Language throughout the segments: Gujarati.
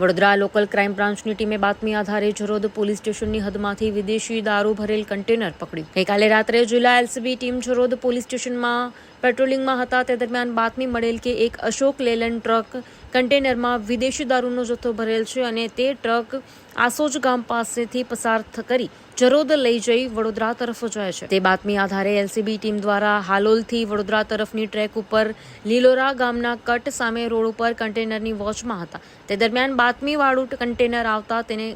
વડોદરા લોકલ ક્રાઇમ બ્રાન્ચની ટીમે બાતમી આધારે જરોદ પોલીસ સ્ટેશનની હદમાંથી વિદેશી દારૂ ભરેલ કન્ટેનર પકડ્યું ગઈકાલે રાત્રે જિલ્લા એલસીબી ટીમ જરોદ પોલીસ સ્ટેશનમાં પેટ્રોલિંગમાં હતા. તે દરમિયાન બાતમી મળેલ કે એક અશોક લેલન ટ્રક કન્ટેનરમાં વિદેશી દારૂનો જથ્થો ભરેલ છે અને તે ટ્રક આસોજ ગામ પાસેથી પસાર કરી જરોદ લઈ જઈ વડોદરા તરફ જાય છે. તે બાતમી આધારે એલસીબી ટીમ દ્વારા હાલોલથી વડોદરા તરફની ટ્રેક ઉપર લીલોરા ગામના કટ સામે રોડ ઉપર કન્ટેનરની વોચમાં હતા. તે દરમિયાન બાતમીવાળું કન્ટેનર આવતા તેને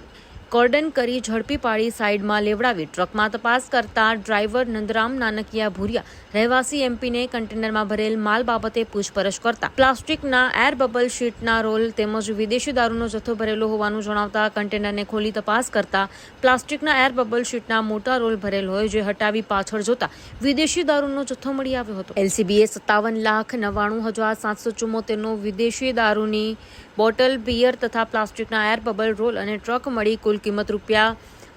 કોર્ડન કરી ઝડપી પાડી સાઈડમાં લેવડાવી ટ્રકમાં તપાસ કરતા ડ્રાઈવર નંદરામ નાનકિયા ભુરિયા રહેવાસી એમપીને કન્ટેનરમાં ભરેલ માલ બાબતે પૂછપરછ કરતા. પ્લાસ્ટિકના એર બબલ શીટના રોલ તેમજ વિદેશી દારૂનો જથ્થો ભરેલો હોવાનું જણાવતા કન્ટેનરને ખોલી તપાસ કરતા પ્લાસ્ટિકના એર બબલ શીટના મોટા રોલ ભરેલ હોય જે હટાવી પાછળ જોતા વિદેશી દારૂનો જથ્થો મળી આવ્યો હતો. એલસીબીએ સત્તાવન લાખ નવ્વાણું હજાર સાતસો ચુમ્મોતેરનો વિદેશી દારૂની બોટલ બિયર તથા પ્લાસ્ટિકના એર બબલ રોલ અને ટ્રક મળી કુલ કિંમત રૂપિયા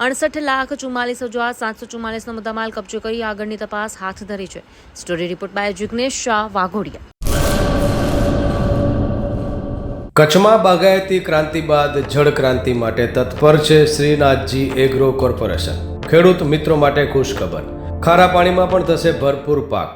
અડસઠ લાખ ચુમ્માલીસ હજાર સાતસો ચુમ્માલીસનો મુદ્દામાલ કબજો કરી આગળની તપાસ હાથ ધરી છે. Story report by Jignesh Shah Waghodia. કચ્છમાં બાગાયતી ક્રાંતિ બાદ જળ ક્રાંતિ માટે તત્પર છે શ્રીનાથજી એગ્રો કોર્પોરેશન. ખેડૂત મિત્રો માટે ખુશખબર. ખારા પાણીમાં પણ થશે ભરપૂર પાક.